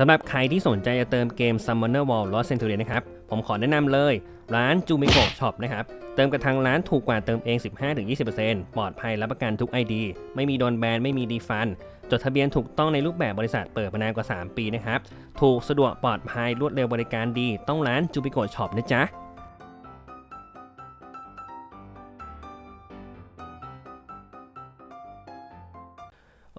สำหรับใครที่สนใจจะเติมเกม Summoner Wall Lost Century นะครับ ผมขอแนะนำเลย ร้านจูบิโกช็อปนะครับ เติมกับทางร้านถูกกว่าเติมเอง 15-20%ปลอดภัยรับประกันทุก ID ไม่มีโดนแบน ไม่มีดีฟัน จดทะเบียนถูกต้องในรูปแบบบริษัทเปิดมานานกว่า 3 ปีนะครับ ถูกสะดวกปลอดภัยรวดเร็วบริการดี ต้องร้านจูบิโกช็อปนะจ๊ะ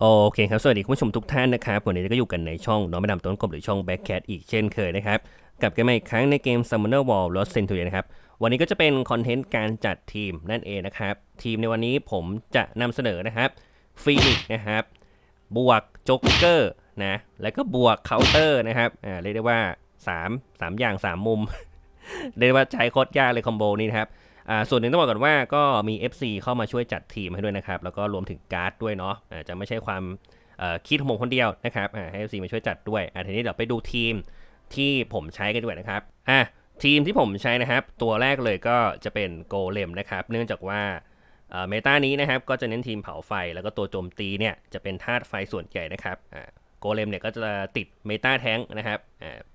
โอเคครับ สวัสดีคุณผู้ชมทุกท่านนะครับวันนี้ก็อยู่กันในช่องน้องไม่ดำต้นกบหรือช่อง Backcat อีกเช่นเคยนะครับ กลับกันมาอีกครั้งในเกม Summoner Wall Lost Centurion นะครับ วันนี้ก็จะเป็นคอนเทนต์การจัดทีมนั่นเองนะครับ ทีมในวันนี้ผมจะนำเสนอนะครับฟีนิกนะครับ บวกจ็อกเกอร์นะ แล้วก็บวกเคาน์เตอร์นะครับ อ่าเรียกได้ว่า 3 3 อย่าง 3 มุม เรียกได้ว่าใช้โคตรยากเลยคอมโบนี้นะครับ อ่าส่วนหนึ่งต้องบอกก่อนว่าก็มี FC เข้ามาช่วยจัดทีมให้ด้วยนะครับ แล้วก็รวมถึงการ์ดด้วยเนาะอ่าจะไม่ใช่ความคิดของผมคนเดียวนะครับอ่าให้ FC มาช่วยจัดด้วยอ่าทีนี้เดี๋ยวไปดูทีมที่ผมใช้กันด้วยนะครับอะทีมที่ผมใช้นะครับ ตัวแรกเลยก็จะเป็นโกเลมนะครับ เนื่องจากว่าเมตานี้นะครับก็จะเน้นทีมเผาไฟ แล้วก็ตัวโจมตีเนี่ยจะเป็นธาตุไฟส่วนใหญ่นะครับโกเลมเนี่ยก็จะติดเมตาแท้งนะครับ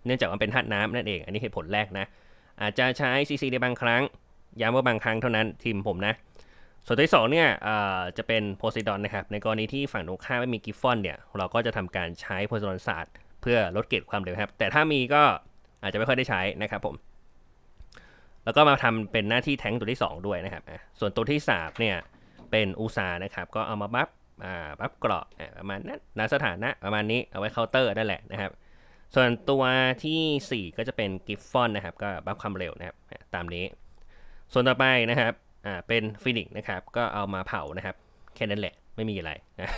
เนื่องจากมันเป็นธาตุน้ำนั่นเอง อันนี้เหตุผลแรกนะอาจจะใช้ CC ในบางครั้ง ย้ำว่าบางครั้งเท่านั้นทีมผมนะ ส่วนตัวที่สองเนี่ยจะเป็นโพไซดอนนะครับ ในกรณีที่ฝั่งตรงข้ามไม่มีกิฟฟอนเนี่ย เราก็จะทำการใช้โพไซดอนศาสตร์เพื่อลดเกรดความเร็วครับ แต่ถ้ามีก็อาจจะไม่ค่อยได้ใช้นะครับผม แล้วก็มาทำเป็นหน้าที่แทงตัวที่ 2 ด้วยนะครับ ส่วนตัวที่3เนี่ยเป็นอูซานะครับ ก็เอามาบัฟบัฟเกราะอะประมาณนั้นณสถานะประมาณนี้เอาไว้เคาน์เตอร์นั่นแหละนะครับส่วนตัวทีสี่4 ก็จะเป็นกิฟฟอนนะครับ ก็บัฟความเร็วนะครับ ตามนี้ ส่วนต่อไปนะครับ อ่า เป็นฟินิกนะครับ ก็เอามาเผานะครับ แค่นั้นแหละ ไม่มีอะไรนะ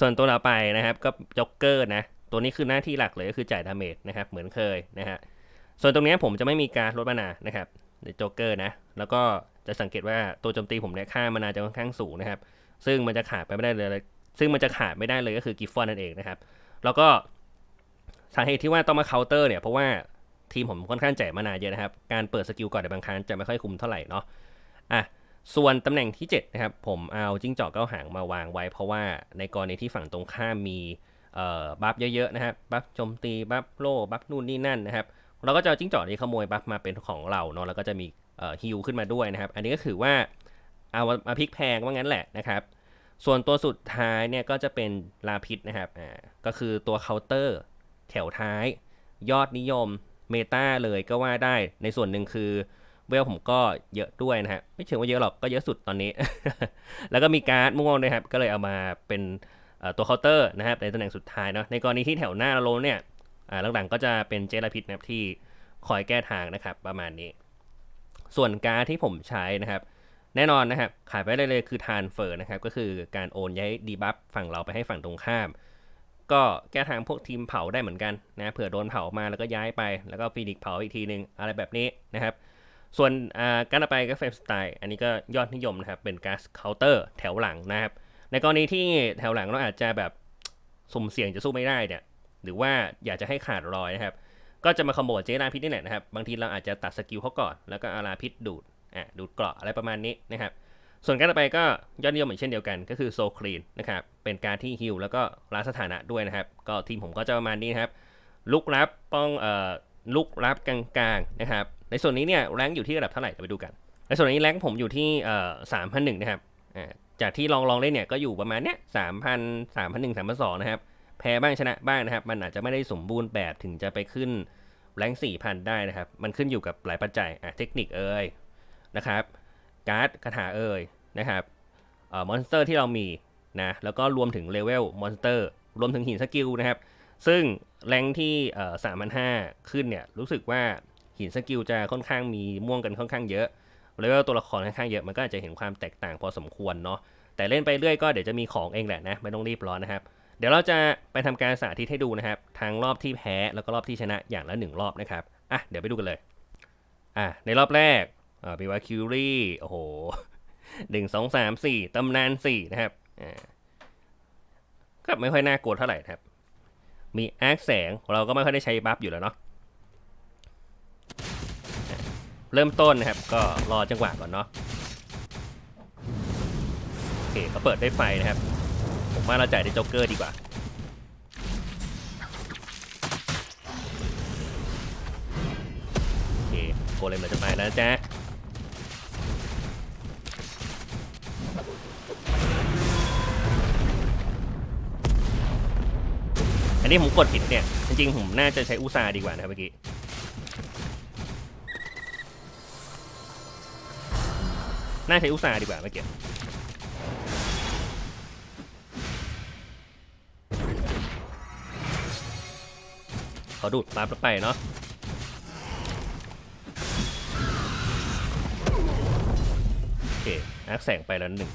ส่วนตัวต่อไปนะครับ ก็จ็อกเกอร์นะ ตัวนี้คือหน้าที่หลักเลยก็คือจ่ายดาเมจนะครับ เหมือนเคยนะฮะ ส่วนตรงนี้ผมจะไม่มีการลดมานานะครับในจ็อกเกอร์นะ แล้วก็จะสังเกตว่าตัวโจมตีผมเนี่ยค่ามานาจะค่อนข้างสูงนะครับ ซึ่งมันจะขาดไปไม่ได้เลย ซึ่งมันจะขาดไม่ได้เลยก็คือกิฟฟอนนั่นเองนะครับ แล้วก็สาเหตุที่ว่าต้องมาเคาน์เตอร์เนี่ยเพราะว่า ทีมผมค่อนข้างจ่ายมานาเยอะนะครับ การเปิดสกิลก่อนในบางครั้งจะไม่ค่อยคุ้มเท่าไหร่เนาะอะส่วนตำแหน่งที่ 7 นะครับ ผมเอาจิ้งจอกเก้าหางมาวางไว้ เพราะว่าในกรณีที่ฝั่งตรงข้ามมีบัฟเยอะๆนะครับบัฟโจมตีบัฟโล่บัฟนู่นนี่นั่นนะครับเราก็จะจิ้งจอกนี้ขโมยบัฟมาเป็นของเราเนาะแล้วก็จะมีฮิลขึ้นมาด้วยนะครับ อันนี้ก็คือว่าเอามาพลิกแพงว่างั้นแหละนะครับ ส่วนตัวสุดท้ายเนี่ยก็จะเป็นลาพิษนะครับอ่าก็คือตัวเคาน์เตอร์แถวท้าย ยอดนิยม เมตาเลยก็ว่าได้ในส่วนหนึ่งคือเวลผมก็เยอะด้วยนะฮะ ไม่เชิงว่าเยอะหรอกก็เยอะสุดตอนนี้ แล้วก็มีการ์ดม่วงด้วยครับ ก็เลยเอามาเป็นตัวเคาน์เตอร์นะครับในตำแหน่งสุดท้ายเนาะในกรณีที่แถวหน้าเราเนี่ยหลังๆก็จะเป็นเจลาพิษนะครับที่คอยแก้ทางนะครับประมาณนี้ ส่วนการ์ดที่ผมใช้นะครับ แน่นอนนะครับขายไปได้เลยคือทานเฟอร์นะครับก็คือการโอนย้ายดีบัฟฝั่งเราไปให้ฝั่งตรงข้าม ก็แก้ทางพวกทีมเผาได้เหมือนกันนะเผื่อโดนเผามาแล้วก็ย้ายไปแล้วก็ฟีนิกเผาอีกทีหนึ่งอะไรแบบนี้นะครับส่วนการต่อไปก็เฟรมสไตล์อันนี้ก็ยอดนิยมนะครับ เป็นการเคาน์เตอร์แถวหลังนะครับ ในกรณีที่แถวหลังเราอาจจะแบบสุ่มเสี่ยงจะสู้ไม่ได้เนี่ยหรือว่าอยากจะให้ขาดรอยนะครับ ก็จะมาคอมโบเจลาพิษนี่แหละนะครับ บางทีเราอาจจะตัดสกิลเขาก่อน แล้วก็อาราพิษดูดอะดูดเกราะอะไรประมาณนี้นะครับ ส่วนการต่อไปก็ยอดนิยมอีกเช่นเดียวกันก็คือโซคลีนนะครับ เป็นการที่ฮิลแล้วก็ล้าสถานะด้วยนะครับ ก็ทีมผมก็จะประมาณนี้นะครับ ลุกรับป้องเอ่อลุกรับกลางๆนะครับ ในส่วนนี้เนี่ยแรงอยู่ที่ระดับเท่าไหร่เดี๋ยวไปดูกัน ในส่วนนี้แรงผมอยู่ที่เอ่อสามพันหนึ่งนะครับอ่าจากที่ลองลองเล่นเนี่ยก็อยู่ประมาณเนี้ยสามพันสามพันหนึ่งสามพันสองนะครับ แพ้บ้างชนะบ้างนะครับ มันอาจจะไม่ได้สมบูรณ์แบบถึงจะไปขึ้นแรงสี่พันได้นะครับ มันขึ้นอยู่กับหลายปัจจัยอะเทคนิคเอ่ยนะครับการ์ดคาถาเอ่ย นะครับมอนสเตอร์ที่เรามีนะแล้วก็รวมถึงเลเวลมอนสเตอร์รวมถึงหินสกิลนะครับ ซึ่งแรงที่สามพันห้าขึ้นเนี่ยรู้สึกว่าหินสกิลจะค่อนข้างมีม่วงกันค่อนข้างเยอะเลเวลตัวละครค่อนข้างเยอะมันก็อาจจะเห็นความแตกต่างพอสมควรเนาะแต่เล่นไปเรื่อยก็เดี๋ยวจะมีของเองแหละนะไม่ต้องรีบร้อนนะครับ เดี๋ยวเราจะไปทำการสาธิตให้ดูนะครับทั้งรอบที่แพ้แล้วก็รอบที่ชนะอย่างละหนึ่งรอบนะครับอะเดี๋ยวไปดูกันเลยอะในรอบแรกอ่าบีวาคิวรี่โอ้โห หนึ่งสองสามสี่ตำนานสี่นะครับก็ไม่ค่อยน่ากลัวเท่าไหร่ครับ มีแอคแสงเราก็ไม่ค่อยได้ใช้บัฟอยู่แล้วเนาะเริ่มต้นนะครับ ก็รอจังหวะก่อนเนาะโอเคก็เปิดได้ไฟนะครับ ผมว่าเราจ่ายด้โจ๊กเกอร์ดีกว่าโอเคโกเลมเราจะไปแล้วจ้า อันนี้ผมกดผิดเนี่ย จริงๆผมน่าจะใช้อุซาดีกว่านะครับเมื่อกี้น่าใช้อุซาดีกว่าเมื่อกี้ขอดูดปั๊บแล้วไปเนาะโอเคอักแสงไปแล้วหนึ่ง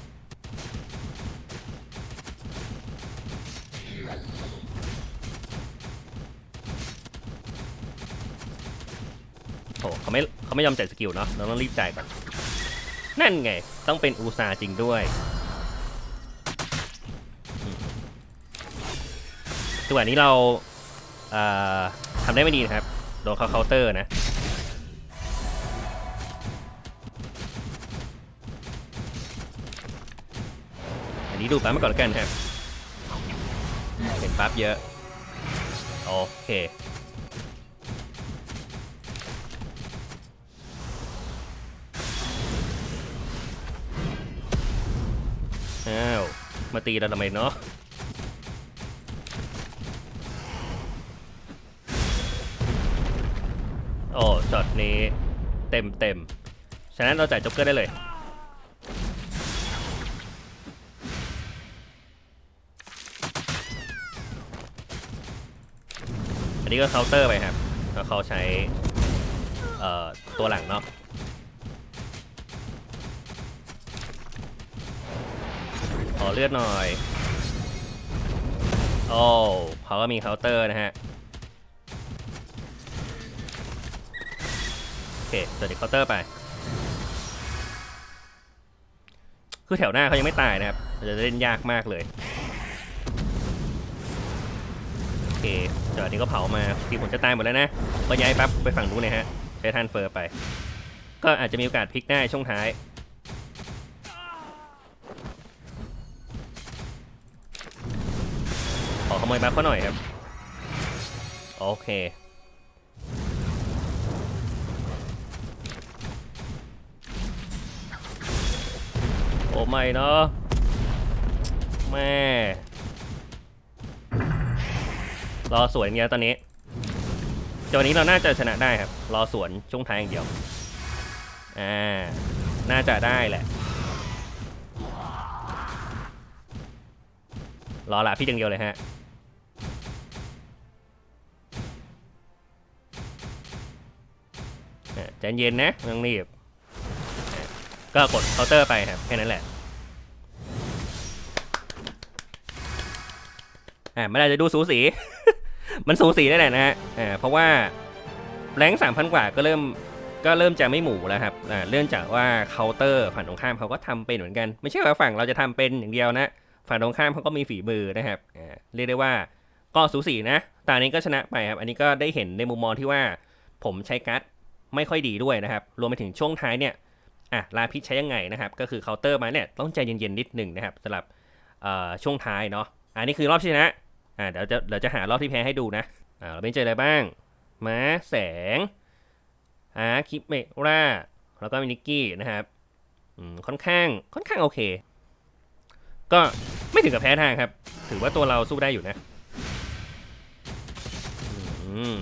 โอ้เขาไม่เขาไม่ยอมจ่ายสกิลเนาะเราต้องรีบจ่ายก่อน นั่นไง ต้องเป็นอูซาจริงด้วยจังหวะนี้เราเทำได้ไม่ดีนะครับ โดนเขาเคาน์เตอร์นะอันนี้ดูปั๊บมาก่อนแล้วกันครับเห็นปั๊บเยอะ โอเค มาตีเราทำไมเนาะโอ้ช็อตนี้เต็มเต็มฉะนั้นเราจ่ายจ็อกเกอร์ได้เลย อันนี้ก็เคาน์เตอร์ไปครับแล้วเขาใช้ตัวหลังเนาะ ขอเลือดหน่อย โอ้เขาก็มีเคาน์เตอร์นะฮะ โอเคเดี๋ยวเด็กเคาน์เตอร์ไป คือแถวหน้าเขายังไม่ตายนะครับจะเล่นยากมากเลย โอเคเดี๋ยวอันนี้ก็เผามาทีผมจะตายหมดแล้วนะ ก็ย้ายปั๊บไปฝั่งนู้นเลยฮะ ใช้ทันเฟอร์ไป ก็อาจจะมีโอกาสพลิกได้ช่วงท้าย ขอขโมยบัฟเขาหน่อยครับ โอเค โอ้ไม่เนาะแม่รอสวนอย่างเดียตอนนี้จวันนี้เราน่าจะชนะได้ครับ รอสวนช่วงท้ายอย่างเดียว อ่า น่าจะได้แหละ รอละพี่อย่างเดียวเลยฮะ ใจเย็นนะไม่ต้องรีบอ่ก็กดเคาน์เตอร์ไปครับ แค่นั้นแหละอ่าไม่ได้จะดูสูสี มันสูสีได้แหละนะฮะอ่าเพราะว่าแรงสามพันกว่าก็เริ่มก็เริ่มจะไม่หมูแล้วครับอ่าเรื่องจากว่าเคาน์เตอร์ฝั่งตรงข้ามเขาก็ทำเป็นเหมือนกัน ไม่ใช่ว่าฝั่งเราจะทำเป็นอย่างเดียวนะ ฝั่งตรงข้ามเขาก็มีฝีมือนะครับอ่าเรียกได้ว่าก็สูสีนะ ตานี้ก็ชนะไปครับ อันนี้ก็ได้เห็นในมุมมองที่ว่าผมใช้การ์ด ไม่ค่อยดีด้วยนะครับ รวมไปถึงช่วงท้ายเนี่ยอะลาพิษใช้ยังไงนะครับ ก็คือเคาน์เตอร์มาเนี่ยต้องใจเย็นๆนิดหนึ่งนะครับสำหรับช่วงท้ายเนาะอันนี้คือรอบที่ชนะอ่าเดี๋ยวจะเดี๋ยวจะหารอบที่แพ้ให้ดูนะอ่าเราเป็นเจออะไรบ้างม้าแสงอาคิปเมราแล้วก็มินิกกี้นะครับค่อนข้างค่อนข้างโอเค ก็ไม่ถึงกับแพ้ทางครับ ถือว่าตัวเราสู้ได้อยู่นะ อืม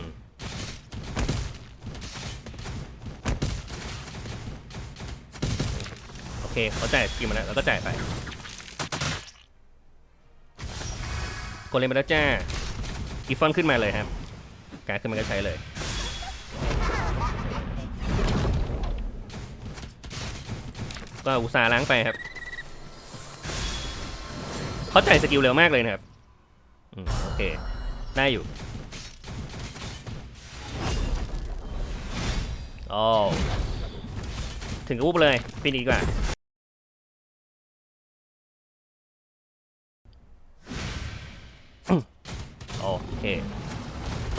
เคเขาจ่ายสกิลมาแล้วเราก็จ่ายไปกดเลยมาแล้วจ้ากีฟอนขึ้นมาเลยครับ การขึ้นมาก็ใช้เลย ก็อุตส่าห์ล้างไปครับ เขาจ่ายสกิลเร็วมากเลยนะครับอโอเค ได้อยู่โอ้ถึงกับวุบเลยฟินดีกว่า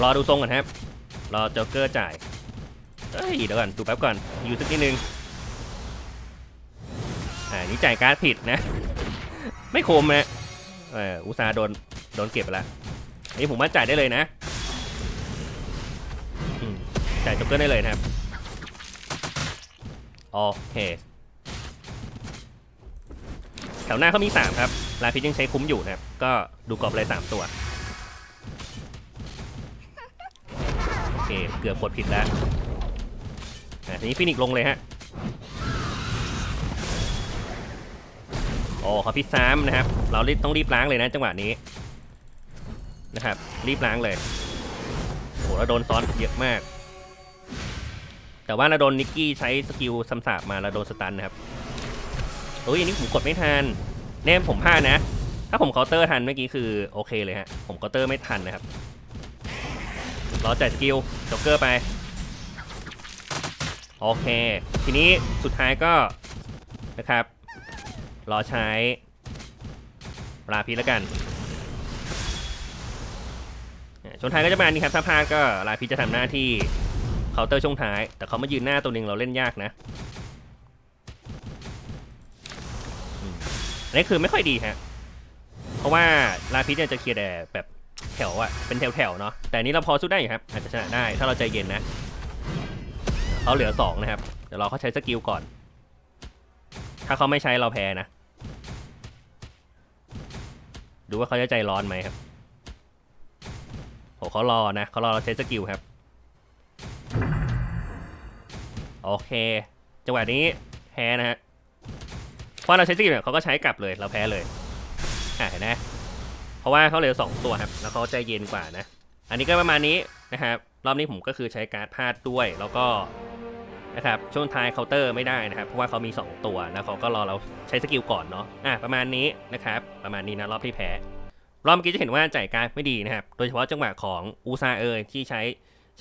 รอดูทรงก่อนครับ รอโจ๊กเกอร์จ่ายเอ้ยเดี๋ยวก่อนดูแป๊บก่อน อยู่สักนิดนึง อ่า นี่จ่ายการ์ดผิดนะ ไม่คมนะเอออุตสาห์โดน โดนเก็บไปแล้วอันนี้ผมว่าจ่ายได้เลยนะ จ่ายจ็อกเกอร์ได้เลยนะครับ โอเค แถวหน้าเขามี 3 ครับ ลาพิษยังใช้คุ้มอยู่นะครับ ก็ดูกรอบเลย3ตัว เคเกือบกดผิดแล้วทีนี้ฟินิกซ์ลงเลยฮะโอ้เขาพิษซ้ำนะครับ เราต้องรีบล้างเลยนะจังหวะนี้นะครับ รีบล้างเลยโอ้เราโดนซ้อนเยอะมาก แต่ว่าเราโดนนิกกี้ใช้สกิลซ้ำสาบมาเราโดนสตันนะครับโอ้ยอันนี้ผมกดไม่ทันแน่ผมพลาดนะ ถ้าผมเคาน์เตอร์ทันเมื่อกี้คือโอเคเลยฮะผมเคาน์เตอร์ไม่ทันนะครับ รอจ่ายสกิลจ็อกเกอร์ไป โอเค ทีนี้สุดท้ายก็นะครับ รอใช้ปลาพีแล้วกันช่วงท้ายก็จะประมานี้ครับถ้าพลาดก็ลาพีจะทำหน้าที่เคาน์เตอร์ช่วงท้าย แต่เขามายืนหน้าตัวหนึ่งเราเล่นยากนะนนี้คือไม่ค่อยดีฮะเพราะว่าลาพีเนี่ยจะเคลียร์แต่แบบ แถวอะเป็นแถวๆเนาะแต่นี้เราพอสู้ได้อยู่ครับ อาจจะชนะได้ถ้าเราใจเย็นนะเขาเหลือสองนะครับเดี๋ยวเราเขาใช้สกิลก่อน ถ้าเขาไม่ใช้เราแพ้นะ ดูว่าเขาจะใจร้อนไหมครับโหเขารอนะเขารอเราใช้สกิลครับ โอเคจังหวะนี้แพ้นะฮะเพราะเราใช้สกิลเนี่ยเขาก็ใช้กลับเลยเราแพ้เลยอะเห็นไหม เพราะว่าเขาเหลือสองตัวครับ แล้วเขาใจเย็นกว่านะ อันนี้ก็ประมาณนี้นะครับ รอบนี้ผมก็คือใช้การ์ดพลาดด้วย แล้วก็นะครับ ช่วงท้ายเคาน์เตอร์ไม่ได้นะครับ เพราะว่าเขามี 2 ตัว แล้วเขาก็รอเราใช้สกิลก่อนเนาะ อะประมาณนี้นะครับ ประมาณนี้นะรอบที่แพ้ รอบเมื่อกี้จะเห็นว่าจ่ายการ์ดไม่ดีนะครับ โดยเฉพาะจังหวะของอูซาเอยที่ใช้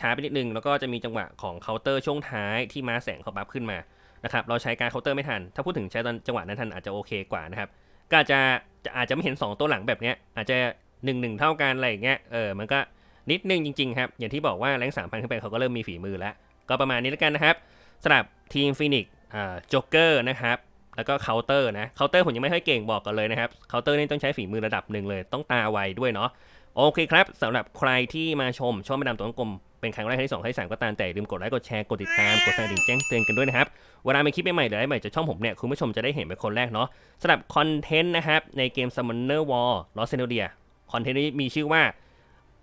ช้าไปนิดนึง แล้วก็จะมีจังหวะของเคาน์เตอร์ช่วงท้ายที่มาแสงเขาบัฟขึ้นมา นะครับ เราใช้การเคาน์เตอร์ไม่ทัน ถ้าพูดถึงใช้ตอนจังหวะนั้นทันอาจจะโอเคกว่านะครับ ก็อาจจะจะอาจจะไม่เห็น 2 ตัวหลังแบบเนี้ยอาจจะ1นหนึ่งเท่ากันอะไรอย่างเงี้ยเออมันก็นิดนึงจริงๆครับ อย่างที่บอกว่าแรงสามพันขึ้นไปเขาก็เริ่มมีฝีมือแล้ว ก็ประมาณนี้แล้วกันนะครับสำหรับทีมฟินิกอ่าจ็อกเกอร์นะครับแล้วก็เคาน์เตอร์นะเคาน์เตอร์ผมยังไม่ค่อยเก่งบอกกันเลยนะครับเคาน์เตอร์นี่ต้องใช้ฝีมือระดับหนึ่งเลย ต้องตาไวด้วยเนาะโอเคครับสำหรับใครที่มาชมช่องไม่ดำตัวกลม เป็นครั้งแรกครั้งที่สองครั้งที่สามก็ตามแต่ลืมกดไลค์กดแชร์กดติดตามกดสั่นกระดิ่งแจ้งเตือนกันด้วยนะครับเวลามีคลิปใหม่ๆหรืออะไรใหม่จากช่องผมเนี่ยคุณผู้ชมจะได้เห็นเป็นคนแรกเนาะสำหรับคอนเทนต์นะครับในเกม Summoner War Lost e n d i a คอนเทนต์นี้มีชื่อว่า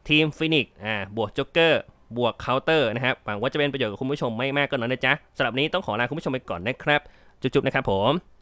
ทีมฟินิกอ่าบวกจ็อกเกอร์บวกเคาน์เตอร์นะครับหวังว่าจะเป็นประโยชน์กับคุณผู้ชมไม่มากก็น้อยนะจ๊ะสำหรับนี้ต้องขอลาคุณผู้ชมไปก่อนนะครับ จุ๊บๆนะครับผม